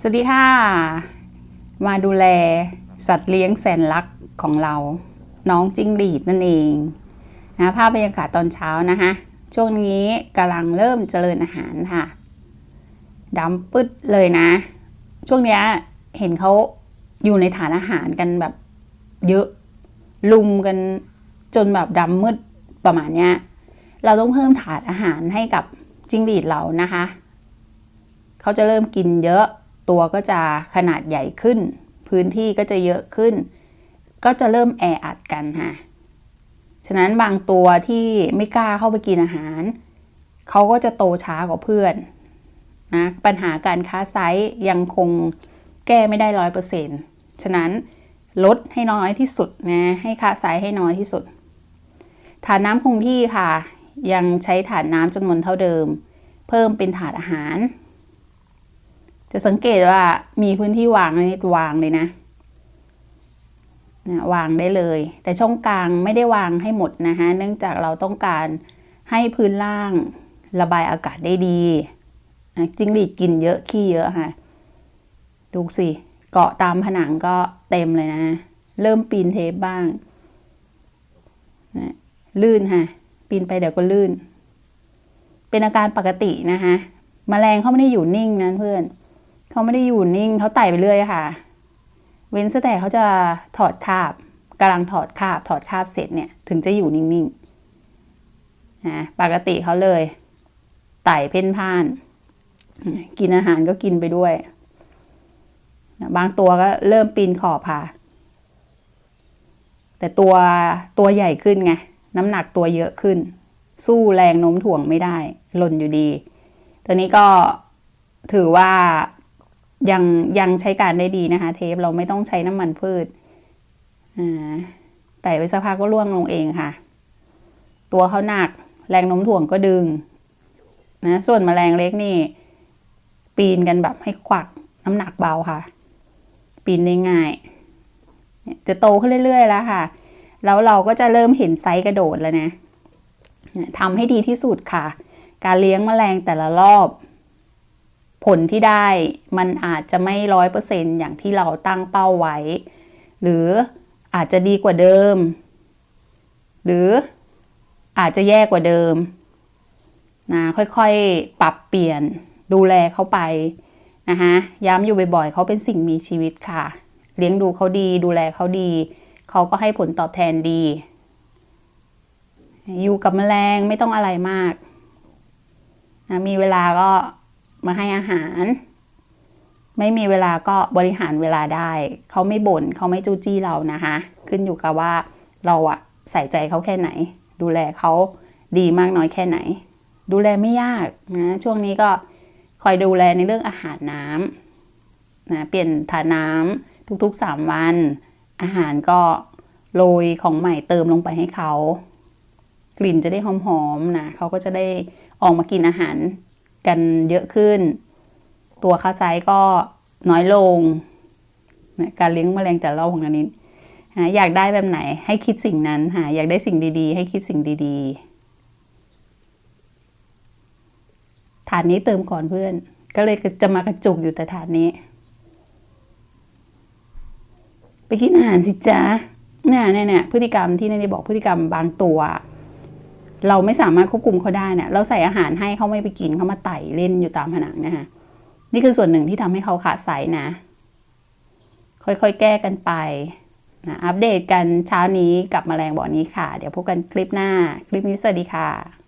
สวัสดีค่ะ มาดูแลสัตว์เลี้ยงแสนรักของเรา น้องจิ้งหรีดนั่นเองนะภาพบรรยากาศตอนเช้านะคะช่วงนี้กำลังเริ่มเจริญอาหารค่ะดำปึ๊ดเลยนะ ช่วงนี้เห็นเขาอยู่ในฐานอาหารกันแบบเยอะลุมกันจนแบบดำมืดประมาณเนี้ยเราต้องเพิ่มถาดอาหารให้กับจิ้งหรีดเรานะคะ เขาจะเริ่มกินเยอะ ตัวก็จะขนาดใหญ่ขึ้น พื้นที่ก็จะเยอะขึ้น ก็จะเริ่มแออัดกันค่ะฉะนั้นบางตัวที่ไม่กล้าเข้าไปกินอาหาร เขาก็จะโตช้ากว่าเพื่อนนะปัญหาการค้าไซส์ยังคงแก้ไม่ได้ร้อยเปอร์เซ็นต์ฉะนั้นลดให้น้อยที่สุดนะ ให้ค่าไซส์ให้น้อยที่สุดถาดน้ำคงที่ค่ะ ยังใช้ถาดน้ำจำนวนเท่าเดิม เพิ่มเป็นถาดอาหาร จะสังเกตว่ามีพื้นที่วางนิดวางเลยนะนะวางได้เลย แต่ช่องกลางไม่ได้วางให้หมดนะคะเนื่องจากเราต้องการให้พื้นล่างระบายอากาศได้ดีนะจิ้งหรีดกินเยอะขี้เยอะค่ะ ดูสิเกาะตามผนังก็เต็มเลยนะ เริ่มปีนเทปบ้างนะลื่นค่ะปีนไปเดี๋ยวก็ลื่น เป็นอาการปกตินะคะมแมลงเขาไม่ได้อยู่นิ่งนะเพื่อน เขาไม่ได้อยู่นิ่งเขาไต่ไปเรื่อยค่ะ เว้นแต่เขาจะถอดคาบกำลังถอดคาบถอดคาบเสร็จเนี่ยถึงจะอยู่นิ่งๆนะปกติเขาเลยไต่เพ่นพ่าน กินอาหารก็กินไปด้วยบางตัวก็เริ่มปีนขอบค่ะ แต่ตัวตัวใหญ่ขึ้นไง น้ำหนักตัวเยอะขึ้น สู้แรงโน้มถ่วงไม่ได้หล่นอยู่ดี ตัวนี้ก็ถือว่า ยังยังใช้การได้ดีนะคะ เทปเราไม่ต้องใช้น้ำมันพืชแต่ไปสักพักก็ร่วงลงเองค่ะ ตัวเขาหนัก แรงโน้มถ่วงก็ดึงนะส่วนแมลงเล็กนี่ ปีนกันแบบให้ควักน้ำหนักเบาค่ะ ปีนได้ง่าย จะโตขึ้นเรื่อยๆแล้วค่ะ แล้วเราก็จะเริ่มเห็นไซส์กระโดดแล้วนะทำให้ดีที่สุดค่ะ การเลี้ยงแมลงแต่ละรอบ ผลที่ได้มันอาจจะไม่ร้อยเปอร์เซ็นอย่างที่เราตั้งเป้าไว้ หรืออาจจะดีกว่าเดิม หรืออาจจะแย่กว่าเดิมนะค่อยๆ ปรับเปลี่ยนดูแลเขาไปนะคะย้ำอยู่บ่อยๆเขาเป็นสิ่งมีชีวิตค่ะ เลี้ยงดูเขาดีดูแลเขาดี เขาก็ให้ผลตอบแทนดี อยู่กับแมลงไม่ต้องอะไรมากนะมีเวลาก็ มาให้อาหาร ไม่มีเวลาก็บริหารเวลาได้ เขาไม่บน่นเขาไม่จู้จี้เรานะคะ ขึ้นอยู่กับว่าเราอะใส่ใจเขาแค่ไหน ดูแลเขาดีมากน้อยแค่ไหน ดูแลไม่ยากนะช่วงนี้ก็คอยดูแลในเรื่องอาหารน้ำนะเปลี่ยนถาน้ำทุกๆ 3 วัน อาหารก็โรยของใหม่เติมลงไปให้เขา กลิ่นจะได้หอมๆนะเขาก็จะได้ออกมากินอาหาร กันเยอะขึ้น ตัวค่าไซส์ก็น้อยลงนะการเลี้ยงแมลงแต่ละของอันนี้นะอยากได้แบบไหนให้คิดสิ่งนั้นหาอยากได้สิ่งดีๆ ให้คิดสิ่งดีๆ ฐานนี้เติมก่อนเพื่อน ก็เลยจะมากระจุกอยู่แต่ฐานนี้ ไปกินอาหารสิจ้าเนี่ยเนี่ยพฤติกรรมที่ในนี้บอกพฤติกรรมบางตัว เราไม่สามารถควบคุมเขาได้เนี่ยเราใส่อาหารให้เขาไม่ไปกินเขามาไต่เล่นอยู่ตามผนังนะคะนี่คือส่วนหนึ่งที่ทำให้เขาขาดสายนะ ค่อยๆแก้กันไปนะอัปเดตกันเช้านี้กับมแมลงบ่อนี้ค่ะ เดี๋ยวพบกันคลิปหน้า คลิปนี้สวัสดีค่ะ